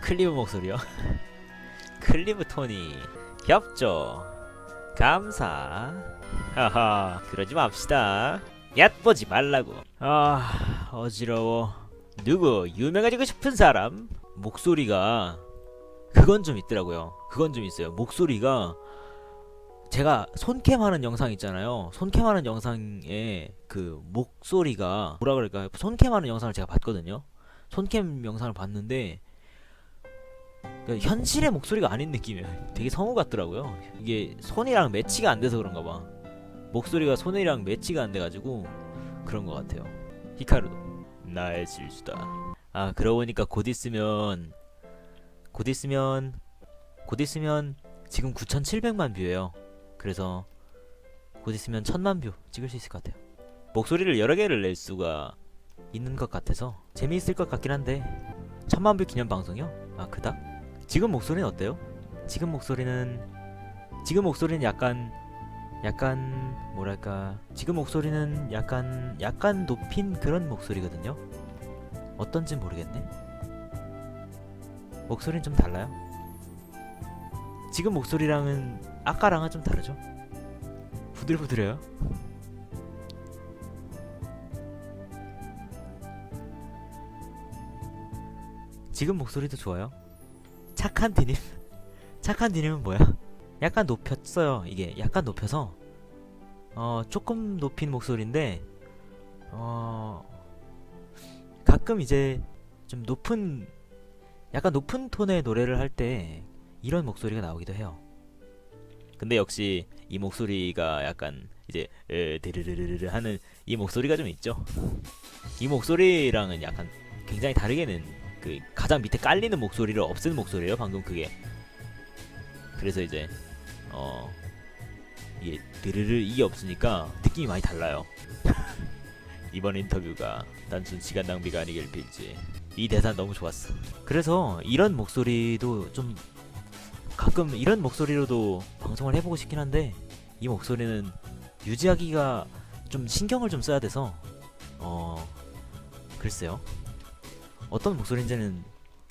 클리브 목소리요? 클리브 톤이 협조 감사. 하하 그러지 맙시다. 얕보지 말라고. 아 어지러워. 누구 유명해지고 싶은 사람? 목소리가 그건 좀 있더라고요. 그건 좀 있어요. 목소리가 제가 손캠하는 영상 있잖아요. 손캠하는 영상에 그 목소리가 뭐라 그럴까요? 손캠하는 영상을 제가 봤거든요. 손캠 영상을 봤는데 그러니까 현실의 목소리가 아닌 느낌이에요. 되게 성우 같더라고요. 이게 손이랑 매치가 안 돼서 그런가 봐. 목소리가 손이랑 매치가 안 돼가지고 그런 것 같아요. 히카루도 나의 실수다. 아 그러고 보니까 곧 있으면 곧 있으면 곧 있으면 지금 9,700만 뷰예요. 그래서 곧 있으면 1,000만 뷰 찍을 수 있을 것 같아요. 목소리를 여러 개를 낼 수가 있는 것 같아서 재미있을 것 같긴 한데 1,000만 뷰 기념 방송이요? 아 그닥? 지금 목소리는 어때요? 지금 목소리는 지금 목소리는 약간 약간 뭐랄까 지금 목소리는 약간 약간 높인 그런 목소리거든요. 어떤지 모르겠네. 목소리는 좀 달라요. 지금 목소리랑은 아까랑은 좀 다르죠. 부들부들해요. 지금 목소리도 좋아요. 착한 디님. 착한 디님은 뭐야? 약간 높였어요 이게. 약간 높여서. 어 조금 높인 목소리인데 어 가끔 이제 좀 높은 약간 높은 톤의 노래를 할 때 이런 목소리가 나오기도 해요. 근데 역시 이 목소리가 약간 이제 에, 드르르르르 하는 이 목소리가 좀 있죠. 이 목소리랑은 약간 굉장히 다르게는 그 가장 밑에 깔리는 목소리를 없애는 목소리예요 방금 그게. 그래서 이제 어 이게 드르르 이게 없으니까 느낌이 많이 달라요. 이번 인터뷰가 단순 시간 낭비가 아니길 빌지. 이 대사 너무 좋았어. 그래서 이런 목소리도 좀 가끔 이런 목소리로도 방송을 해보고 싶긴 한데 이 목소리는 유지하기가 좀 신경을 좀 써야 돼서 어 글쎄요 어떤 목소리인지는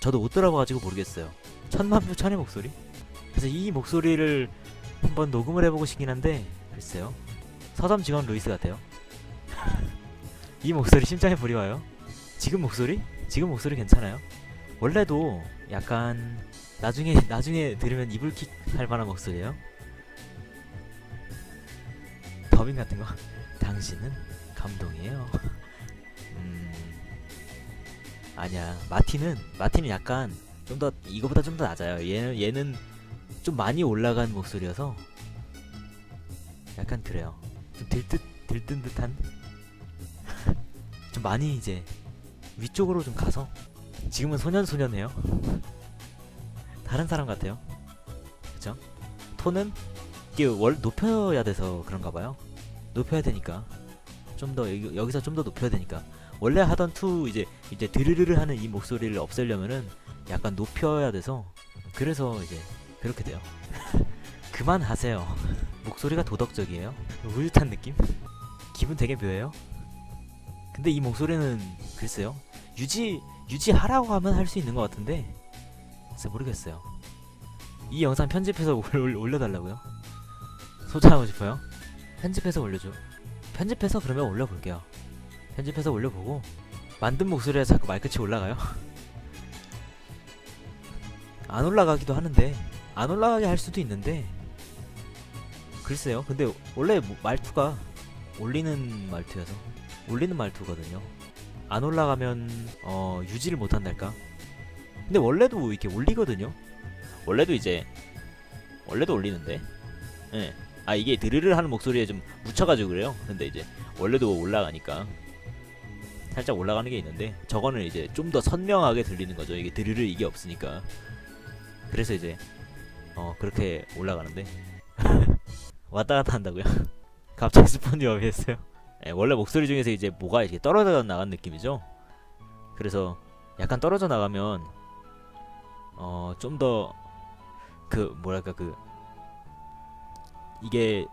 저도 못 들어봐가지고 모르겠어요. 천만 표 천의 목소리? 그래서 이 목소리를 한번 녹음을 해보고 싶긴 한데 글쎄요. 서점 직원 루이스 같아요. 이 목소리 심장에 불이 와요. 지금 목소리? 지금 목소리 괜찮아요. 원래도 약간 나중에 나중에 들으면 이불킥 할 만한 목소리예요. 더빙 같은 거. 당신은 감동이에요. 음. 아니야. 마틴은 마틴은 약간 좀 더 이거보다 좀 더 낮아요. 얘는 얘는 좀 많이 올라간 목소리여서 약간 그래요. 좀 들듯 들뜬 듯한? 좀 많이 이제 위쪽으로 좀 가서? 지금은 소년소년해요? 다른 사람 같아요? 그죠 톤은 이게 월 높여야 돼서 그런가 봐요. 높여야 되니까. 좀 더 여기서 좀 더 높여야 되니까 원래 하던 투 이제 이제 드르르르 하는 이 목소리를 없애려면은 약간 높여야 돼서 그래서 이제 그렇게 돼요. 그만하세요. 목소리가 도덕적이에요. 우유탄 느낌? 기분 되게 묘해요. 근데 이 목소리는 글쎄요. 유지 유지하라고 하면 할 수 있는 것 같은데 글쎄 모르겠어요. 이 영상 편집해서 올, 올려달라고요? 소장하고 싶어요? 편집해서 올려줘. 편집해서 그러면 올려볼게요. 편집해서 올려보고 만든 목소리에 자꾸 말끝이 올라가요. 안 올라가기도 하는데 안 올라가게 할 수도 있는데 글쎄요. 근데 원래 뭐- 말투가 올리는 말투여서 올리는 말투거든요. 안 올라가면 어 유지를 못 한달까? 근데 원래도 이렇게 올리거든요. 원래도 이제 원래도 올리는데. 예. 아 이게 드르르 하는 목소리에 좀 묻혀가지고 그래요. 근데 이제 원래도 올라가니까 살짝 올라가는 게 있는데 저거는 이제 좀 더 선명하게 들리는 거죠. 이게 드르르 이게 없으니까. 그래서 이제 어 그렇게 올라가는데 왔다 갔다 한다고요. 갑자기 스폰지업이 했어요. 예, 원래 목소리 중에서 이제 뭐가 이렇게 떨어져 나간 느낌이죠. 그래서 약간 떨어져 나가면 어 좀 더 그 뭐랄까 그 이게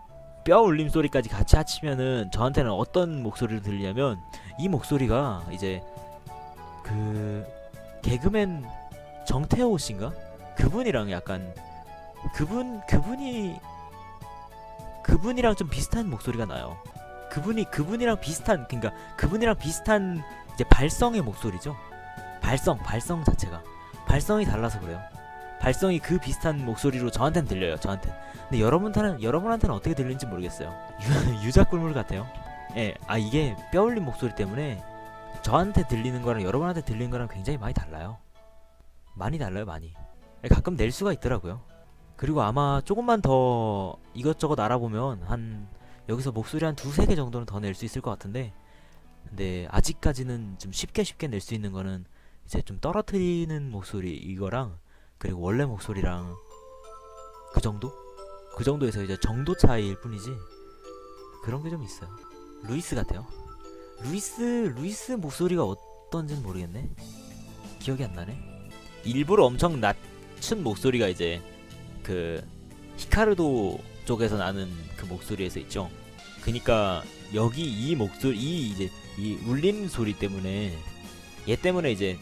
뼈 울림 소리까지 같이 합치면은 저한테는 어떤 목소리를 들리냐면 이 목소리가 이제 그 개그맨 정태호 씨인가? 그분이랑 약간 그분 그분이 그분이랑 좀 비슷한 목소리가 나요. 그분이 그분이랑 비슷한 그러니까 그분이랑 비슷한 이제 발성의 목소리죠. 발성 발성 자체가 발성이 달라서 그래요. 발성이 그 비슷한 목소리로 저한테는 들려요. 저한테. 근데 여러분한테는 여러분한테는 어떻게 들리는지 모르겠어요. 유, 유자 꿀물 같아요. 예, 아 이게 뼈 울린 목소리 때문에 저한테 들리는 거랑 여러분한테 들리는 거랑 굉장히 많이 달라요. 많이 달라요, 많이. 예, 가끔 낼 수가 있더라고요. 그리고 아마 조금만 더 이것저것 알아보면 한 여기서 목소리 한 두세 개 정도는 더 낼 수 있을 것 같은데 근데 아직까지는 좀 쉽게 쉽게 낼 수 있는 거는 이제 좀 떨어뜨리는 목소리 이거랑 그리고 원래 목소리랑 그 정도? 그 정도에서 이제 정도 차이일 뿐이지 그런 게 좀 있어요. 루이스 같아요. 루이스 루이스 목소리가 어떤지는 모르겠네. 기억이 안 나네. 일부러 엄청 낮춘 목소리가 이제 그 히카르도 쪽에서 나는 그 목소리에서 있죠. 그니까 여기 이 목소리 이 이제 이 울림 소리 때문에 얘 때문에 이제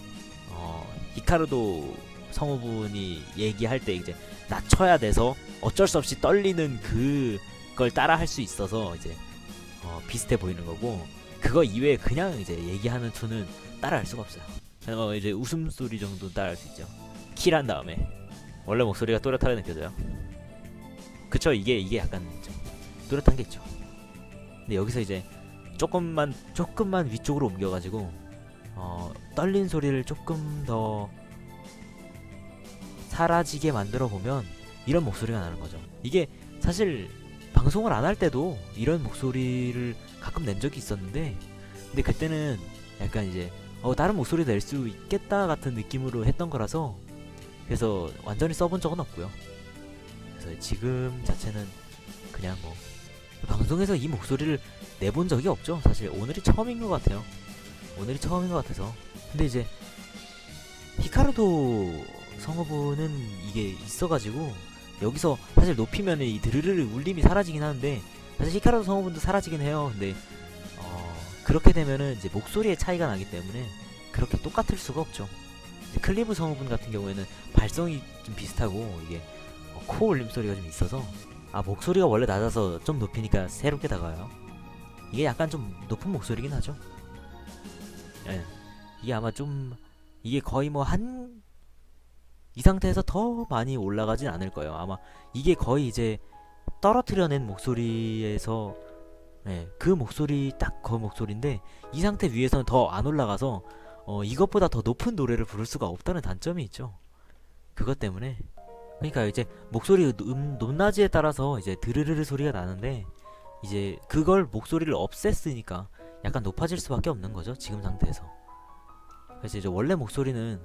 어 히카르도 성우분이 얘기할 때 이제 낮춰야 돼서 어쩔 수 없이 떨리는 그걸 따라 할 수 있어서 이제 어 비슷해 보이는 거고 그거 이외에 그냥 이제 얘기하는 톤은 따라 할 수가 없어요. 어 이제 웃음소리 정도 따라 할 수 있죠. 킬한 다음에 원래 목소리가 또렷하게 느껴져요. 그쵸 이게 이게 약간 좀 또렷한 게 있죠. 근데 여기서 이제 조금만 조금만 위쪽으로 옮겨가지고 어 떨린 소리를 조금 더 사라지게 만들어 보면 이런 목소리가 나는 거죠. 이게 사실 방송을 안 할 때도 이런 목소리를 가끔 낸 적이 있었는데 근데 그때는 약간 이제 어 다른 목소리 낼 수 있겠다 같은 느낌으로 했던 거라서 그래서 완전히 써본 적은 없고요. 그래서 지금 자체는 그냥 뭐 방송에서 이 목소리를 내본 적이 없죠. 사실 오늘이 처음인 것 같아요. 오늘이 처음인 것 같아서. 근데 이제 히카루도 성우분은 이게 있어가지고 여기서 사실 높이면 이 드르르르 울림이 사라지긴 하는데 사실 히카루도 성우분도 사라지긴 해요. 근데 어, 그렇게 되면은 이제 목소리의 차이가 나기 때문에 그렇게 똑같을 수가 없죠. 클리브 성우분 같은 경우에는 발성이 좀 비슷하고 이게 어, 코 울림 소리가 좀 있어서 아 목소리가 원래 낮아서 좀 높이니까 새롭게 다가요. 이게 약간 좀 높은 목소리긴 하죠. 예. 이게 아마 좀 이게 거의 뭐 한 이 상태에서 더 많이 올라가진 않을 거예요. 아마 이게 거의 이제 떨어뜨려낸 목소리에서 예, 그 목소리 딱 그 목소리인데 이 상태 위에서는 더 안 올라가서 어, 이것보다 더 높은 노래를 부를 수가 없다는 단점이 있죠. 그것 때문에 그러니까 이제 목소리 음, 높낮이에 따라서 이제 드르르르 소리가 나는데 이제 그걸 목소리를 없앴으니까 약간 높아질 수밖에 없는 거죠 지금 상태에서 그래서 이제 원래 목소리는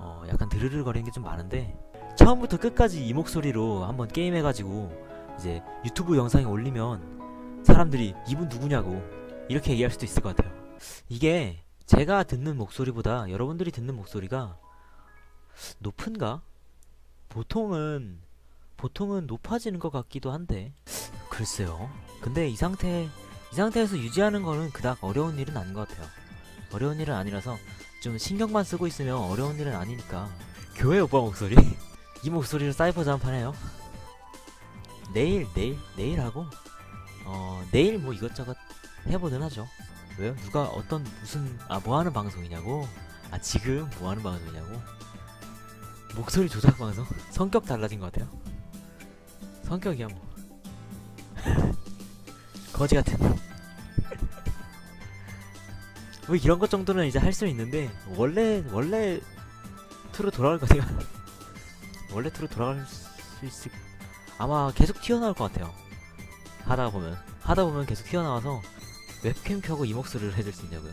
어 약간 드르르 거리는 게 좀 많은데 처음부터 끝까지 이 목소리로 한번 게임 해가지고 이제 유튜브 영상에 올리면 사람들이 이분 누구냐고 이렇게 얘기할 수도 있을 것 같아요 이게 제가 듣는 목소리보다 여러분들이 듣는 목소리가 높은가? 보통은 보통은 높아지는 것 같기도 한데 글쎄요. 근데 이 상태 이 상태에서 유지하는 거는 그닥 어려운 일은 아닌 것 같아요. 어려운 일은 아니라서 좀 신경만 쓰고 있으면 어려운 일은 아니니까 교회 오빠 목소리 이 목소리로 사이버 잠판해요. 내일 내일 내일 하고 어 내일 뭐 이것저것 해보든 하죠. 왜요? 누가 어떤 무슨 아 뭐 하는 방송이냐고? 아 지금 뭐 하는 방송이냐고? 목소리 조작 방송? 성격 달라진 것 같아요. 성격이야 뭐. 거지 같은. 뭐 이런 것 정도는 이제 할 수 있는데 원래 원래 투로 돌아갈 거니까 원래 투로 돌아갈 수 있을 아마 계속 튀어나올 것 같아요. 하다 보면 하다 보면 계속 튀어나와서 웹캠 켜고 이 목소리를 해줄 수 있냐고요?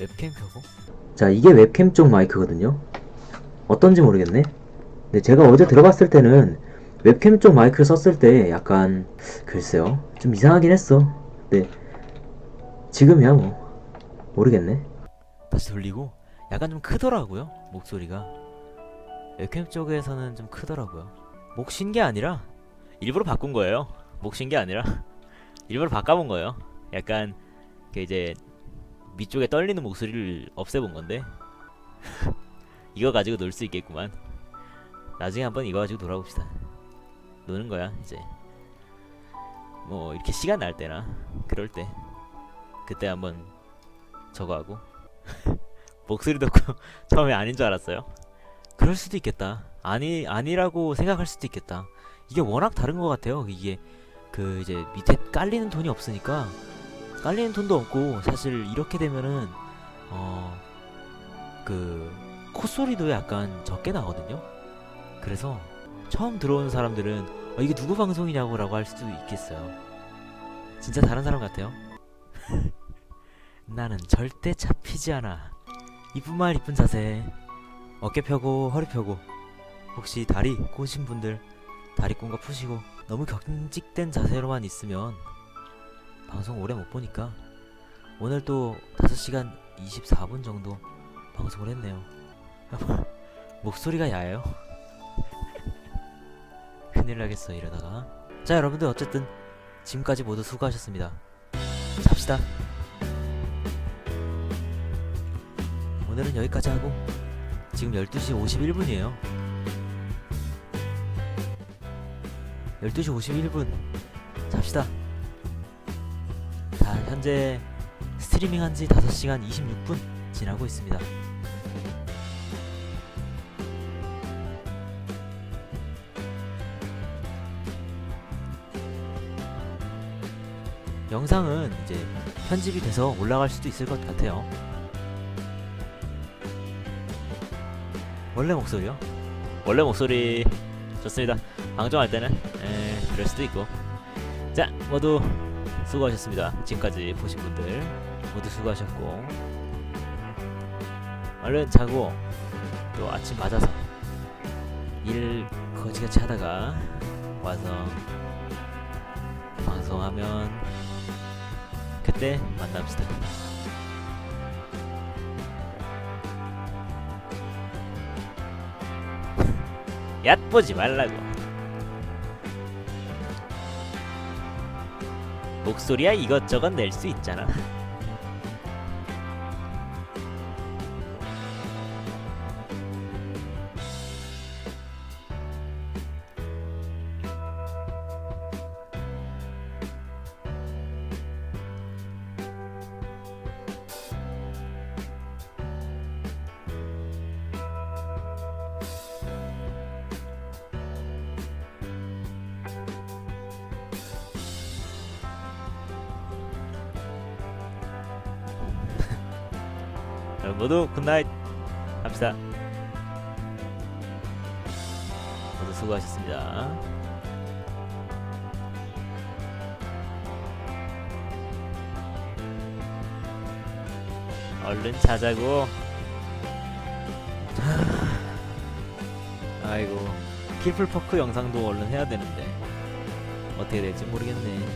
웹캠 켜고? 자 이게 웹캠 쪽 마이크거든요. 어떤지 모르겠네. 근데 제가 어제 들어봤을 때는 웹캠 쪽 마이크를 썼을 때 약간 글쎄요 좀 이상하긴 했어. 근데 지금이야 뭐 모르겠네. 다시 돌리고 약간 좀 크더라고요 목소리가. 웹캠 쪽에서는 좀 크더라고요. 목 쉰 게 아니라 일부러 바꾼 거예요. 목 쉰 게 아니라 일부러 바꿔본 거예요. 약간 그 이제 밑쪽에 떨리는 목소리를 없애본 건데 이거 가지고 놀 수 있겠구만. 나중에 한번 이거 가지고 놀아봅시다. 노는 거야 이제. 뭐 이렇게 시간 날 때나 그럴 때 그때 한번 저거 하고 목소리 듣고 처음에 아닌 줄 알았어요. 그럴 수도 있겠다. 아니 아니라고 생각할 수도 있겠다. 이게 워낙 다른 것 같아요. 이게 그 이제 밑에 깔리는 돈이 없으니까 깔리는 돈도 없고 사실 이렇게 되면은 어 그 콧소리도 약간 적게 나거든요. 그래서 처음 들어오는 사람들은 어, 이게 누구 방송이냐고라고 할 수도 있겠어요. 진짜 다른 사람 같아요. 나는 절대 잡히지 않아. 이쁜 말 이쁜 자세. 어깨 펴고 허리 펴고. 혹시 다리 꼬신 분들 다리 꼰거 푸시고 너무 경직된 자세로만 있으면 방송 오래 못 보니까 오늘 또 5시간 24분 정도 방송을 했네요. 목소리가 야해요. 큰일 나겠어 이러다가. 자 여러분들 어쨌든 지금까지 모두 수고하셨습니다. 잡시다. 오늘은 여기까지 하고 지금 12시 51분이에요. 12시 51분 잡시다. 다 현재 스트리밍 한지 5시간 26분 지나고 있습니다. 영상은 이제 편집이 돼서 올라갈 수도 있을 것 같아요. 원래 목소리요? 원래 목소리 좋습니다. 방송할 때는 에, 그럴 수도 있고. 자, 모두 수고하셨습니다. 지금까지 보신 분들 모두 수고하셨고 얼른 자고 또 아침 맞아서 일 거지같이 하다가 와서 방송하면 그때 만납시다. 얕보지 말라고. 목소리야 이것저것 낼 수 있잖아. 여러분 모두 굿나잇 합시다. 모두 수고하셨습니다. 얼른 자자고. 아이고 킬플 퍼크 영상도 얼른 해야 되는데 어떻게 될지 모르겠네.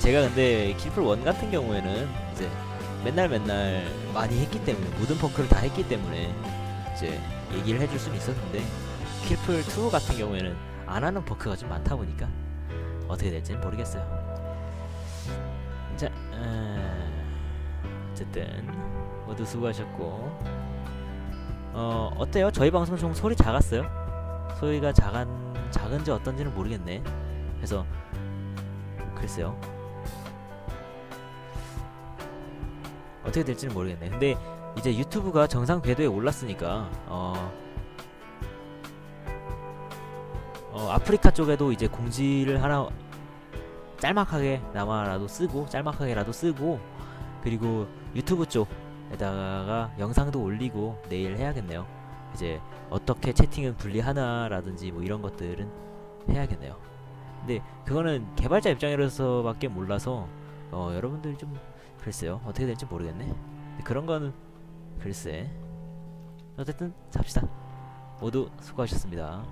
제가 근데 킬플 원 같은 경우에는 이제 맨날 맨날 많이 했기 때문에 모든 퍼크를 다 했기 때문에 이제 얘기를 해줄 수는 있었는데 킬플 2 같은 경우에는 안 하는 퍼크가 좀 많다 보니까 어떻게 될지는 모르겠어요. 자, 어, 어쨌든 모두 수고하셨고 어 어때요? 저희 방송 좀 소리 작았어요? 소리가 작은 작은지 어떤지는 모르겠네. 그래서 글쎄요. 어떻게 될지는 모르겠네. 근데 이제 유튜브가 정상 궤도에 올랐으니까 어, 어 아프리카 쪽에도 이제 공지를 하나 짤막하게 나마라도 쓰고 짤막하게라도 쓰고 그리고 유튜브 쪽에다가 영상도 올리고 내일 해야겠네요. 이제 어떻게 채팅은 분리하나라든지 뭐 이런 것들은 해야겠네요. 근데 그거는 개발자 입장으로서밖에 몰라서 어 여러분들이 좀 글쎄요. 어떻게 될지 모르겠네. 그런 거는 글쎄. 어쨌든 잡시다. 모두 수고하셨습니다